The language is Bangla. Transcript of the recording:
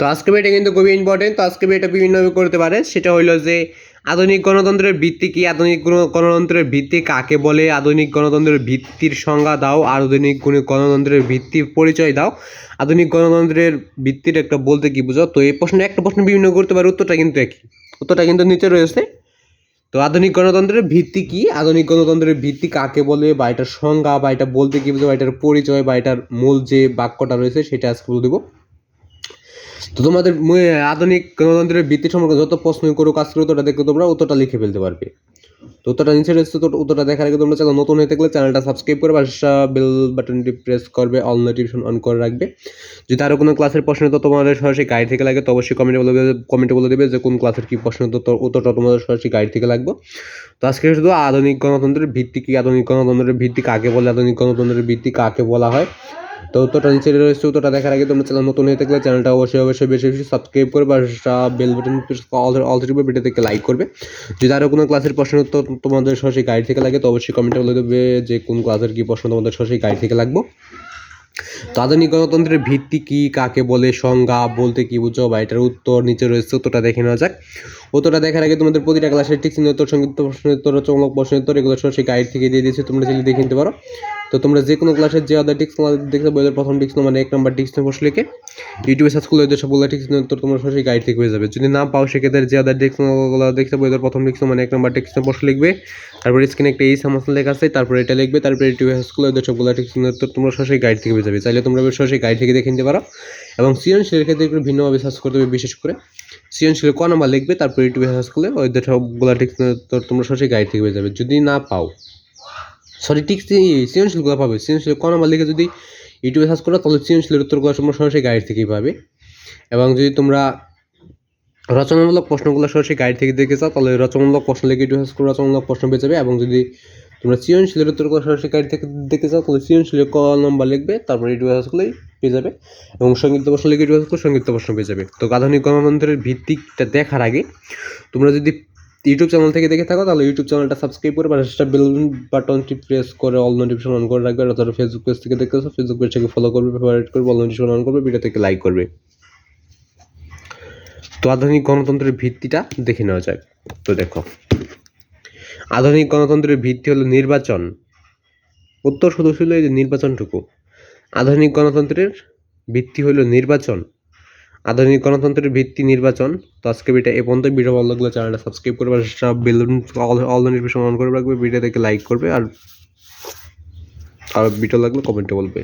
তো আজকে এটা কিন্তু খুবই ইম্পর্টেন্ট তো আজকে এটা বিভিন্নভাবে করতে পারে সেটা হইল যে, আধুনিক গণতন্ত্রের ভিত্তি কি? আধুনিক গণ- গণতন্ত্রের ভিত্তি কাকে বলে? আধুনিক গণতন্ত্রের ভিত্তির সংজ্ঞা দাও। আধুনিক গুণ- গণতন্ত্রের ভিত্তির পরিচয় দাও। আধুনিক গণতন্ত্রের ভিত্তির একটা বলতে কি বুঝো? তো এই প্রশ্ন একটা প্রশ্ন বিভিন্ন করতে পারে, উত্তরটা কিন্তু একই। উত্তরটা কিন্তু নিচে রয়েছে। তো আধুনিক গণতন্ত্রের ভিত্তি কি? আধুনিক গণতন্ত্রের ভিত্তি কাকে বলে? বা এটার সংজ্ঞা, বা এটা বলতে কি বুঝো? বা এটার পরিচয়, বা এটার মূল যে বাক্যটা রয়েছে, সেটা আজকে বলে দেবো। তো তোমাদের আধুনিক গণতন্ত্রের ভিত্তি সম্পর্কে যত প্রশ্ন করো কাজ করো উত্তরটা দেখে তোমরা উত্তরটা লিখে ফেলতে পারবে। তো উত্তরটা নিচে রয়েছে, তো উত্তরটা দেখার আগে তোমরা চ্যানেল নতুন হয়ে থাকলে চ্যানেলটা সাবস্ক্রাইব করে পাশে বেল বাটনটি প্রেস করবে অল নোটিফিকেশন অন করে রাখবে। যদি আরও কোনো ক্লাসের প্রশ্ন তো তোমাদের সরাসরি গাইড থেকে লাগে, তো অবশ্যই কমেন্টে বলে দেবে কমেন্টে বলে দেবে যে কোন ক্লাসের কী প্রশ্ন তো উত্তরটা তোমাদের সরাসরি গাইড থেকে লাগবে। তো আজকে শুধু আধুনিক গণতন্ত্রের ভিত্তি কি, আধুনিক গণতন্ত্রের ভিত্তি কাকে বলে, আধুনিক গণতন্ত্রের ভিত্তি কাকে বলা হয় তো উত্তরটা নিচে রয়েছে উত্তরটা দেখার আগে তোমরা চ্যানেল নতুন হয়ে থাকলে চ্যানেলটা অবশ্যই অবশ্যই বেশি বেশি সাবস্ক্রাইব করে বা বেল বাটন অল ভিডিও থেকে লাইক করবে। যদি আরও কোনো ক্লাসের প্রশ্ন উত্তর তোমাদের সরাসরি গাইড থেকে লাগে তো অবশ্যই কমেন্টে বলে দেবে যে কোন ক্লাসের কী প্রশ্ন তোমাদের সরাসরি গাইড থেকে লাগবে। আধুনিক গণতন্ত্রের ভিত্তি কি, কাকে বলে, সংজ্ঞা, বলতে কি বুঝো বা এটার উত্তর নিচে রয়েছে, উত্তরটা দেখে নেওয়া যাক। উত্তরটা দেখার আগে তোমাদের প্রতিটা ক্লাসের ঠিক চিহ্ন উত্তর সংযুক্ত প্রশ্ন উত্তর চমক প্রশ্ন উত্তর এগুলো সরাসরি গাইড থেকে দিয়ে দিয়েছি, তোমরা চাইলে দেখে নিতে পারো। তো তোমরা যে কোনো ক্লাসের যে আদার টিক্স দেখতে বইয়ের প্রথম টিক্স মানে এক নাম্বার টিক্স প্রশ্ন লিখে ইউটিউবে সার্চ করলে সবগুলো টিক্স উত্তর তোমরা সরাসরি গাইড থেকে হয়ে যাবে। যদি না পাও, সেক্ষেত্রে যে আদার টিক্সগুলো দেখতে বইয়ের প্রথম টিক্স মানে এক নাম্বার টিক্স বসে লিখবে। তারপরে স্ক্রিনে একটা এই সামাসন লেখা আছে, তারপরে এটা লিখবে, তারপরে ইউটিউবে সার্চ করলে সবগুলো টিক্স তো তোমরা সরাসরি গাইড থেকে পেয়ে যাবে। চাইলে তোমরা সরাসরি গাইড থেকে দেখে নিতে পারো। এবং সৃজনশীলের ক্ষেত্রে একটু ভিন্নভাবে সার্চ করতে হবে, বিশেষ করে সৃজনশীল ক নাম্বার লিখবে, তারপরে ইউটিউবে সার্চ করলে ওদের সবগুলো টিক্স উত্তর তোমরা সরাসরি গাইড থেকে পেয়ে যাবে। যদি না পাও সরি টিক্স সৃজনশীলগুলো পাবে। সৃজনশীল ক নাম্বার লিখে যদি ইউটিউবে সার্চ করো, তাহলে সৃজনশীলের উত্তরগুলো তোমরা সরাসরি গাইড থেকেই পাবে। এবং যদি তোমরা রচনামূলক প্রশ্নগুলো সরাসরি গাইড থেকে দেখে চাও, তাহলে রচনামূলক প্রশ্ন লিখে ইউটিউবে সার্চ করে রচনামূলক প্রশ্ন পেয়ে যাবে। এবং যদি তোমরা সৃজনশীলের উত্তরগুলো সরাসরি গাইড থেকে দেখে চাও, তাহলে সৃজনশীলের ক নাম্বার লিখবে, তারপরে ইউটিউবে সার্চ করলেই পেয়ে যাবে। এবং সংক্ষিপ্ত প্রশ্ন লিখে ইউটিউবে সার্চ করে সংক্ষিপ্ত প্রশ্ন পেয়ে যাবে। তো আধুনিক গণতন্ত্রের ভিত্তিটা দেখার আগে তোমরা যদি ইউটিউব চ্যানেল থেকে দেখে থাকো, তাহলে ইউটিউব চ্যানেলটা সাবস্ক্রাইব করে পাশে বেল বাটনটি প্রেস করে অল নোটিফিকেশন অন করে রাখবে তারা ফেসবুক পেজ থেকে দেখতেছো ফেসবুক পেজ থেকে ফলো করবে ফেভারিট করবে অল নোটিফিকেশন অন করবে ভিডিও থেকে লাইক করবে। তো আধুনিক গণতন্ত্রের ভিত্তিটা দেখে নেওয়া যাক। তো দেখো, আধুনিক গণতন্ত্রের ভিত্তি হলো নির্বাচন। উত্তর শুধু ছিল এই যে নির্বাচনটুকু। আধুনিক গণতন্ত্রের ভিত্তি হলো নির্বাচন। আধুনিক গণতন্ত্রের ভিত্তি নির্বাচন। তো আজকে ভিডিও এ পর্যন্ত ভিডিও ভালো লাগলে চ্যানেলটা সাবস্ক্রাইব করবে আর বেলুন অল নোটিফিকেশন অন করে রাখবে। ভিডিও দেখে লাইক করবে আর আর ভিডিও লাগলে কমেন্টে বলবে।